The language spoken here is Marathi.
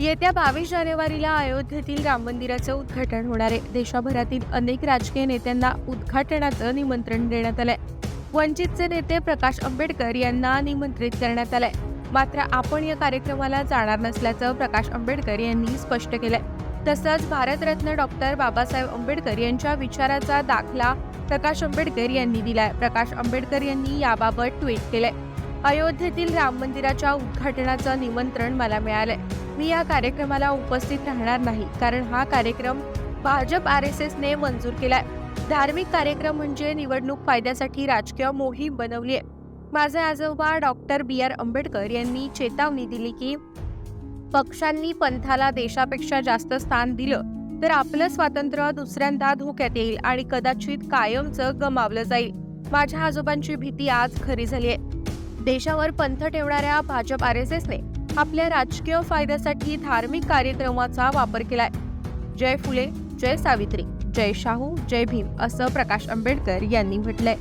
येत्या बावीस जानेवारीला अयोध्येतील राम मंदिराचं उद्घाटन होणार आहे. देशभरातील अनेक राजकीय नेत्यांना उद्घाटनाचं निमंत्रण देण्यात आलंय. वंचितचे नेते प्रकाश आंबेडकर यांना निमंत्रित करण्यात आलंय. मात्र आपण या कार्यक्रमाला जाणार नसल्याचं प्रकाश आंबेडकर यांनी स्पष्ट केलंय. तसंच भारतरत्न डॉक्टर बाबासाहेब आंबेडकर यांच्या विचाराचा दाखला प्रकाश आंबेडकर यांनी दिलाय. प्रकाश आंबेडकर यांनी याबाबत ट्विट केलंय. अयोध्येतील राम मंदिराच्या उद्घाटनाचं निमंत्रण मला मिळालंय. मी या कार्यक्रमाला उपस्थित राहणार नाही कारण हा कार्यक्रम भाजप आर एस एसने मंजूर केलाय. धार्मिक कार्यक्रम म्हणजे निवडणूक फायद्यासाठी राजकीय मोहीम बनवली आहे. माझे आजोबा डॉक्टर बी आर आंबेडकर यांनी चेतावणी दिली की पक्षांनी पंथाला देशापेक्षा जास्त स्थान दिलं तर आपलं स्वातंत्र्य दुसऱ्यांदा धोक्यात येईल आणि कदाचित कायमचं गमावलं जाईल. माझ्या आजोबांची भीती आज खरी झाली आहे. देशावर पंथ ठेवणाऱ्या भाजप आर एस एसने आपल्या राजकीय फायद्यासाठी धार्मिक कार्यक्रमाचा वापर केलाय. जय फुले जय सावित्री जय शाहू जय भीम असं प्रकाश आंबेडकर यांनी म्हटलंय.